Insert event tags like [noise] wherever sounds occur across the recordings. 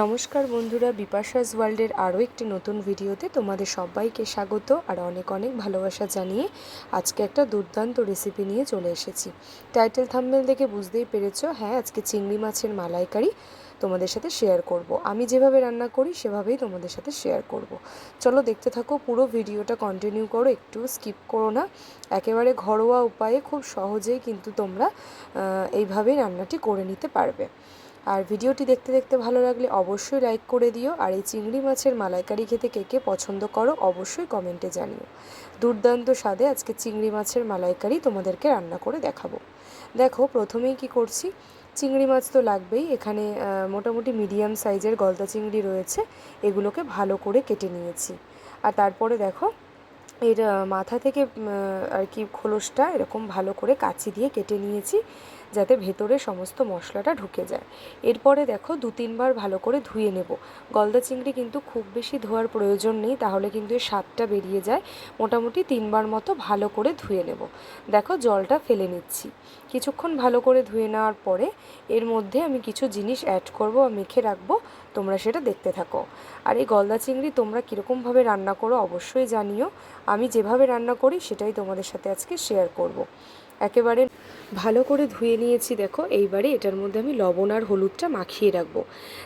নমস্কার বন্ধুরা, বিপাশাস ওয়ার্ল্ডের আরও একটি নতুন ভিডিওতে তোমাদের সবাইকে স্বাগত আর অনেক অনেক ভালোবাসা জানিয়ে আজকে একটা দুর্দান্ত রেসিপি নিয়ে চলে এসেছি টাইটেল থাম্বনেল দেখে বুঝতেই পেরেছ হ্যাঁ আজকে চিংড়ি মাছের মালাইকারি তোমাদের সাথে শেয়ার করব। আমি যেভাবে রান্না করি, সেভাবেই তোমাদের সাথে শেয়ার করব। চলো দেখতে থাকো, পুরো ভিডিওটা কন্টিনিউ করো, একটু স্কিপ করো না একেবারে ঘরোয়া উপায়ে খুব সহজেই কিন্তু তোমরা এইভাবেই রান্নাটি করে নিতে পারবে আর ভিডিওটি দেখতে দেখতে ভালো লাগলে অবশ্যই লাইক করে দিও, আর এই চিংড়ি মাছের মালাইকারি খেতে কে কে পছন্দ করো অবশ্যই কমেন্টে জানিও। দুর্দান্ত স্বাদে আজকে চিংড়ি মাছের মালাইকারি তোমাদেরকে রান্না করে দেখাবো। দেখো, প্রথমেই কি করছি? চিংড়ি মাছ তো লাগবেই, এখানে মোটামুটি মিডিয়াম সাইজের গলদা চিংড়ি রয়েছে, এগুলোকে ভালো করে কেটে নিয়েছি। আর তারপরে দেখো, এর মাথা থেকে আর কি খোলসটা এরকম ভালো করে কাচি দিয়ে কেটে নিয়েছি। যাতে ভেতরে সমস্ত মশলাটা ঢুকে যায়। এরপরে দেখো দু তিনবার ভালো করে ধুয়ে নেব। গলদা চিংড়ি কিন্তু খুব বেশি ধোয়ার প্রয়োজন নেই, তাহলে কিন্তু এর স্বাদটা বেরিয়ে যায়। মোটামুটি তিনবার মতো ভালো করে ধুয়ে নেব। দেখো জলটা ফেলে নিচ্ছি। কিছুক্ষণ ভালো করে ধুয়ে নেওয়ার পরে এর মধ্যে আমি কিছু জিনিস অ্যাড করব আর মেখে রাখব। তোমরা সেটা দেখতে থাকো। আর এই গলদা চিংড়ি তোমরা কীরকমভাবে রান্না করো অবশ্যই জানিও। আমি যেভাবে রান্না করি সেটাই তোমাদের সাথে আজকে শেয়ার করব। একেবারে ভালো করে ধুয়ে নিয়েছি, দেখো। এইবারে এটার মধ্যে আমি লবণ আর হলুদটা মাখিয়ে রাখব,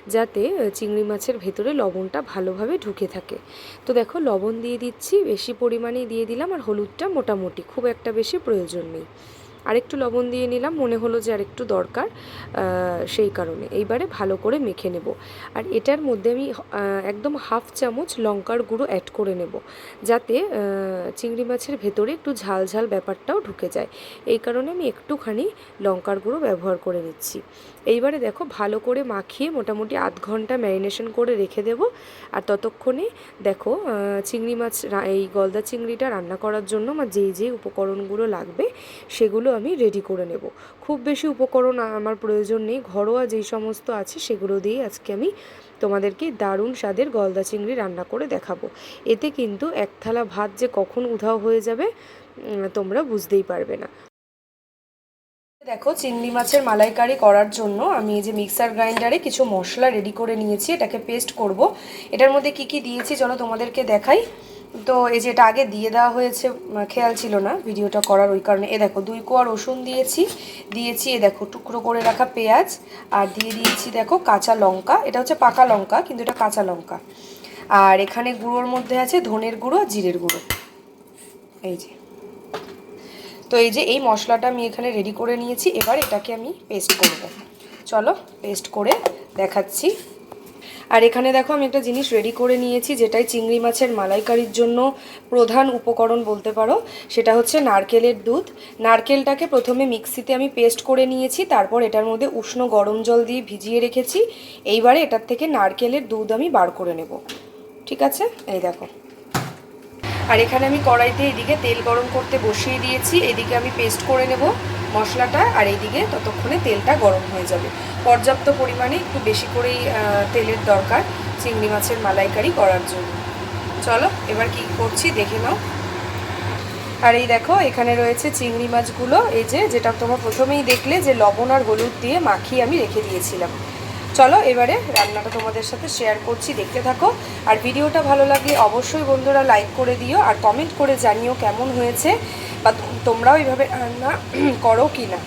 যাতে চিংড়ি মাছের ভেতরে লবণটা ভালোভাবে ঢুকে থাকে। তো দেখো, লবণ দিয়ে দিচ্ছি, বেশি পরিমাণে দিয়ে দিলাম আর হলুদটা মোটামুটি, খুব একটা বেশি প্রয়োজন নেই। আরেকটু লবণ দিয়ে নিলাম, মনে হলো যে আরেকটু দরকার সেই কারণে। এইবারে ভালো করে মেখে নেব। আর এটার মধ্যে আমি একদম হাফ চামচ লঙ্কার গুঁড়ো অ্যাড করে নেব, যাতে চিংড়ি মাছের ভেতরে একটু ঝাল ঝাল ব্যাপারটাও ঢুকে যায়। এই কারণে আমি একটুখানি লঙ্কার গুঁড়ো ব্যবহার করে নিচ্ছি। এইবারে দেখো, ভালো করে মাখিয়ে মোটামুটি আধ ঘণ্টা ম্যারিনেশন করে রেখে দেব। আর ততক্ষণে দেখো চিংড়ি মাছ এই গলদা চিংড়িটা রান্না করার জন্য আমার যেই যেই উপকরণগুলো লাগবে, সেগুলো আমি রেডি করে নেব। খুব বেশি উপকরণ আমার প্রয়োজন নেই। ঘরোয়া যেই সমস্ত আছে সেগুলো দিয়েই আজকে আমি তোমাদেরকে দারুণ স্বাদের গলদা চিংড়ি রান্না করে দেখাবো। এতে কিন্তু এক থালা ভাত যে কখন উধাও হয়ে যাবে তোমরা বুঝতেই পারবে না। দেখো, চিংড়ি মাছের মালাইকারি করার জন্য আমি এই যে মিক্সার গ্রাইন্ডারে কিছু মশলা রেডি করে নিয়েছি। এটাকে পেস্ট করব। এটার মধ্যে কি কি দিয়েছি চলো তোমাদেরকে দেখাই। তো এই যে এটা আগে দিয়ে দেওয়া হয়েছে খেয়াল ছিল না ভিডিওটা করার ওই কারণে। এ দেখো, দুই কোয়া রসুন দিয়েছি দিয়েছি এ দেখো টুকরো করে রাখা পেঁয়াজ, আর দিয়ে দিয়েছি দেখো কাঁচা লঙ্কা। এটা হচ্ছে পাকা লঙ্কা, কিন্তু এটা কাঁচা লঙ্কা। আর এখানে গুঁড়োর মধ্যে আছে ধনের গুঁড়ো আর জিরের গুঁড়ো। এই যে। তো এই যে এই মশলাটা আমি এখানে রেডি করে নিয়েছি, এবার এটাকে আমি পেস্ট করব চলো পেস্ট করে দেখাচ্ছি। আর এখানে দেখো আমি একটা জিনিস রেডি করে নিয়েছি, যেটাই চিংড়ি মাছের মালাইকারির জন্য প্রধান উপকরণ বলতে পারো, সেটা হচ্ছে নারকেলের দুধ। নারকেলটাকে প্রথমে মিক্সিতে আমি পেস্ট করে নিয়েছি, তারপর এটার মধ্যে উষ্ণ গরম জল দিয়ে ভিজিয়ে রেখেছি। এইবারে এটার থেকে নারকেলের দুধ আমি বার করে নেব। ঠিক আছে? এই দেখো। আর এখানে আমি কড়াইতে এদিকে তেল গরম করতে বসিয়ে দিয়েছি, এদিকে আমি পেস্ট করে নেব। মশলাটা আর এইদিকে ততক্ষণে তেলটা গরম হয়ে যাবে। পর্যাপ্ত পরিমাণে একটু বেশি করেই তেলের দরকার চিংড়ি মাছের মালাইকারি করার জন্য। চলো, এবার কি করছি দেখে নাও। আর এই দেখো, এখানে রয়েছে চিংড়ি মাছগুলো। এই যে, যেটা তোমার প্রথমেই দেখলে যে লবণ আর হলুদ দিয়ে মাখিয়ে আমি রেখে দিয়েছিলাম। চলো, এবারে রান্নাটা তোমাদের সাথে শেয়ার করছি, দেখতে থাকো। আর ভিডিওটা ভালো লাগলে অবশ্যই বন্ধুরা লাইক করে দিও, আর কমেন্ট করে জানিও কেমন হয়েছে। বা তোমরাও এইভাবে রান্না [clears throat] করো কি না।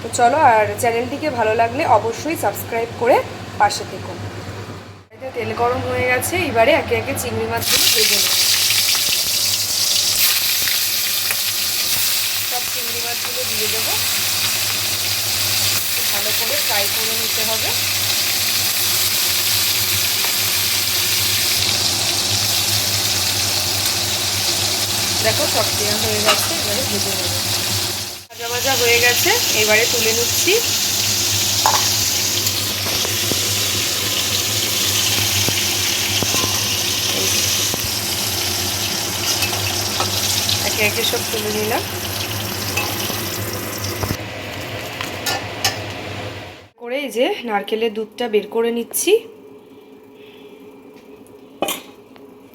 তো চলো, আর চ্যানেলটিকে ভালো লাগলে অবশ্যই সাবস্ক্রাইব করে পাশে থেকো। তেল গরম হয়ে গেছে, এবারে একে একে চিংড়ি মাছগুলো ভেজে নেব। সব চিংড়ি মাছগুলো দিয়ে দেবো। ভালো করে ফ্রাই করে নিতে হবে। দেখো সব দেওয়া হয়ে গেছে, এবারে ভেজে নেব। ভাজা ভাজা হয়ে গেছে, এবারে তুলে নিচ্ছি। একে একে সব তুলে নিলাম। করে এই যে নারকেলের দুধটা বের করে নিচ্ছি।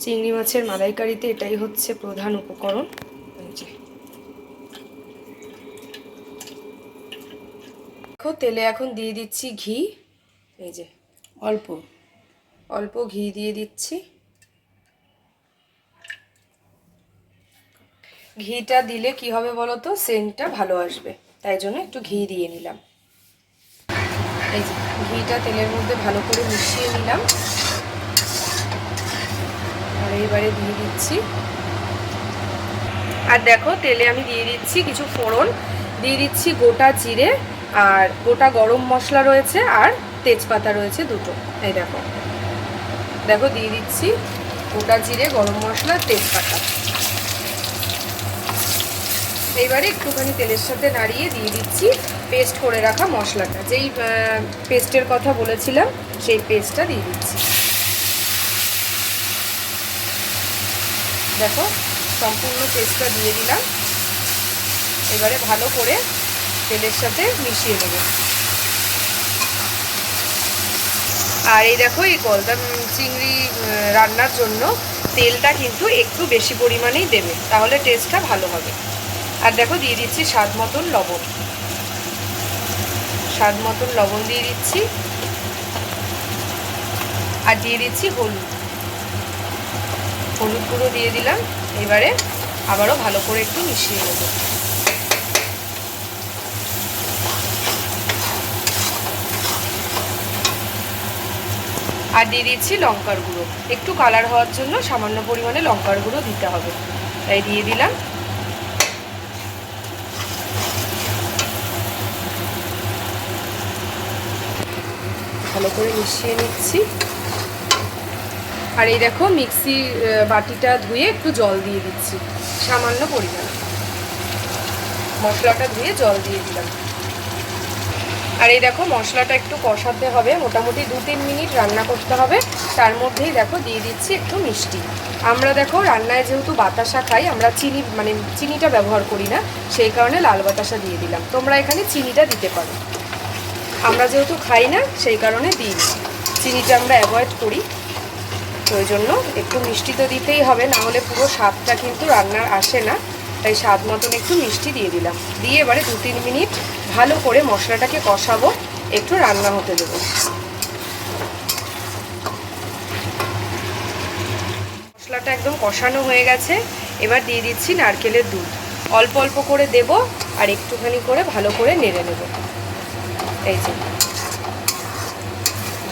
চিংড়ি মাছের মালাইকারিতে এটাই হচ্ছে প্রধান উপকরণ। দেখো, তেলে এখন দিয়ে দিচ্ছি ঘি। এই যে, অল্প। অল্প ঘি দিয়ে দিচ্ছি। ঘিটা দিলে কি হবে বলো তো সেন্টটা ভালো আসবে। তাই জন্য একটু ঘি দিয়ে নিলাম। এই যে, ঘিটা তেলের মধ্যে ভালো করে মিশিয়ে নিলাম। আর এইবারে দিয়ে দিচ্ছি। আর দেখো, তেলে আমি দিয়ে দিচ্ছি কিছু ফোড়ন, দিয়ে দিচ্ছি গোটা জিরে, আর গোটা গরম মশলা রয়েছে, আর তেজপাতা রয়েছে দুটো। এই দেখো। দেখো, দিয়ে দিচ্ছি গোটা জিরে, গরম মশলা, তেজপাতা। এইবারে একটুখানি তেলের সাথে নাড়িয়ে দিয়ে দিচ্ছি পেস্ট করে রাখা মশলাটা। যেই পেস্টের কথা বলেছিলাম, সেই পেস্টটা দিয়ে দিচ্ছি। দেখো, সম্পূর্ণ পেস্টটা দিয়ে দিলাম। এবারে ভালো করে তেলের সাথে মিশিয়ে নেব। আর এই দেখো, এই গলদা চিংড়ি রান্নার জন্য তেলটা কিন্তু একটু বেশি পরিমাণেই দেবে, তাহলে টেস্টটা ভালো হবে। আর দেখো, দিয়ে দিচ্ছি স্বাদ মতন লবণ। স্বাদ মতন লবণ দিয়ে দিচ্ছি। আর দিয়ে দিচ্ছি হলুদ। হলুদ গুঁড়ো দিয়ে দিলাম। এবারে আবারও ভালো করে একটু মিশিয়ে নেব। আর দিয়ে দিচ্ছি লঙ্কার গুঁড়ো। একটু কালার হওয়ার জন্য সামান্য পরিমাণে লঙ্কার গুঁড়ো দিতে হবে। তাই দিয়ে দিলাম। ভালো করে মিশিয়ে নিচ্ছি। আর এই দেখো মিক্সি বাটিটা ধুয়ে একটু জল দিয়ে দিচ্ছি। সামান্য পরিমাণে। মশলাটা ধুয়ে জল দিয়ে দিলাম। আর এই দেখো মশলাটা একটু কষাতে হবে। মোটামুটি দু তিন মিনিট রান্না করতে হবে। তার মধ্যেই দেখো দিয়ে দিচ্ছি একটু মিষ্টি। আমরা দেখো রান্নায় যেহেতু বাতাসা খাই, আমরা চিনি মানে চিনিটা ব্যবহার করি না, সেই কারণে লাল বাতাসা দিয়ে দিলাম। তোমরা এখানে চিনিটা দিতে পারো। আমরা যেহেতু খাই না, সেই কারণে দিই চিনিটা আমরা অ্যাভয়েড করি। তো ওই জন্য একটু মিষ্টি তো দিতেই হবে, না হলে পুরো স্বাদটা কিন্তু রান্নার আসে না। তাই স্বাদ মতন একটু মিষ্টি দিয়ে দিলাম। দিয়ে এবারে দু তিন মিনিট ভালো করে মশলাটাকে কষাবো, একটু রান্না হতে দেবো। মশলাটা একদম কষানো হয়ে গেছে, এবার দিয়ে দিচ্ছি নারকেলের দুধ। অল্প অল্প করে দেব আর একটুখানি করে ভালো করে নেড়ে নেব। এই যে।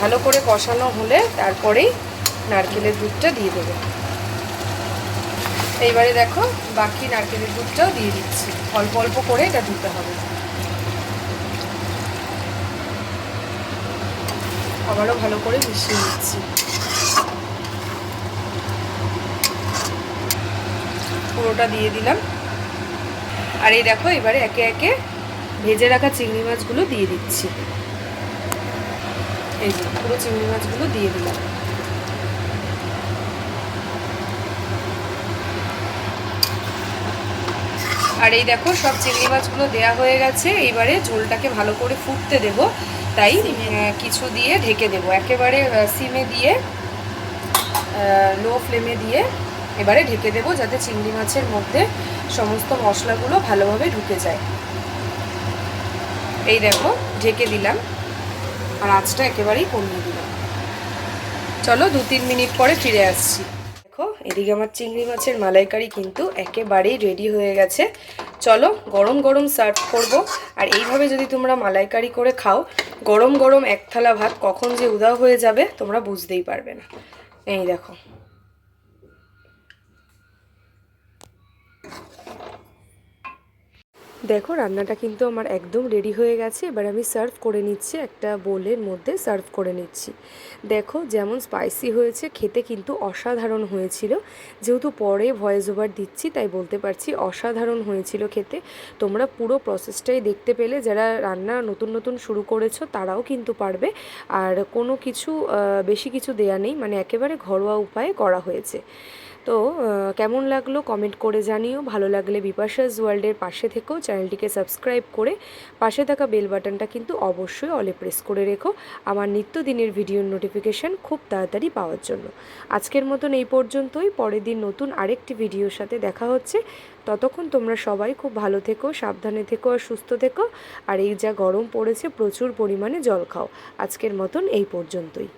ভালো করে কষানো হলে তারপরেই নারকেলের দুধটা দিয়ে দেবো। এইবারে দেখো, বাকি নারকেলের দুধটাও দিয়ে দিচ্ছি। অল্প অল্প করে এটা দিতে হবে। আবারও ভালো করে মিশিয়ে নিচ্ছি। পুরোটা দিয়ে দিলাম। আর এই দেখো, এবারে একে একে ভেজে রাখা চিংড়ি মাছগুলো দিয়ে দিচ্ছি। এই যে, পুরো চিংড়ি মাছগুলো দিয়ে দিলাম। আর এই দেখো সব চিংড়ি মাছগুলো দেয়া হয়ে গেছে। এইবারে ঝোলটাকে ভালো করে ফুটতে দেব। তাই কিছু দিয়ে ঢেকে দেব। একেবারে সিমে দিয়ে লো ফ্লেমে দিয়ে এবারে ঢেকে দেব যাতে চিংড়ি মাছের মধ্যে সমস্ত মশলাগুলো ভালোভাবে ঢুকে যায়। এই দেখো ঢেকে দিলাম। আর আঁচটা একেবারেই কমিয়ে দিলাম। চলো দু তিন মিনিট পরে ফিরে আসছি। দেখো, এদিকে আমার চিংড়ি মাছের মালাইকারি কিন্তু একেবারেই রেডি হয়ে গেছে। চলো, গরম গরম সার্ভ করব। আর এইভাবে যদি তোমরা মালাইকারি করে খাও, গরম গরম এক থালা ভাত কখন যে উদাও হয়ে যাবে, তোমরা বুঝতেই পারবে না। এই দেখো। দেখো, রান্নাটা কিন্তু আমার একদম রেডি হয়ে গেছে। এবার আমি সার্ভ করে নিচ্ছি একটা বোলের মধ্যে সার্ভ করে নিচ্ছি। দেখো, যেমন স্পাইসি হয়েছে, খেতে কিন্তু অসাধারণ হয়েছিল। যেহেতু পরে ভয়েস ওভার দিচ্ছি, তাই বলতে পারছি অসাধারণ হয়েছিল খেতে। তোমরা পুরো প্রসেসটাই দেখতে পেলে। যারা রান্না নতুন নতুন শুরু করেছ, তারাও কিন্তু পারবে। আর কোনো কিছু বেশি কিছু দেয়া নেই। মানে একেবারে ঘরোয়া উপায়ে করা হয়েছে। তো কেমন লাগল কমেন্ট করে জানিও। ভালো লাগলে বিপাশাস ওয়ার্ল্ডের পাশে থেকেও চ্যানেলটিকে সাবস্ক্রাইব করে পাশে থাকা বেল বাটনটা কিন্তু অবশ্যই অলে প্রেস করে রেখো। আমার নিত্যদিনের ভিডিওর নোটিফিকেশান খুব তাড়াতাড়ি পাওয়ার জন্য। আজকের মতন এই পর্যন্তই। পরের দিন নতুন আরেকটি ভিডিওর সাথে দেখা হচ্ছে। ততক্ষণ তোমরা সবাই খুব ভালো থেকো, সাবধানে থেকো আর সুস্থ থেকো। আর এই যা গরম পড়েছে, প্রচুর পরিমাণে জল খাও। আজকের মতন এই পর্যন্তই।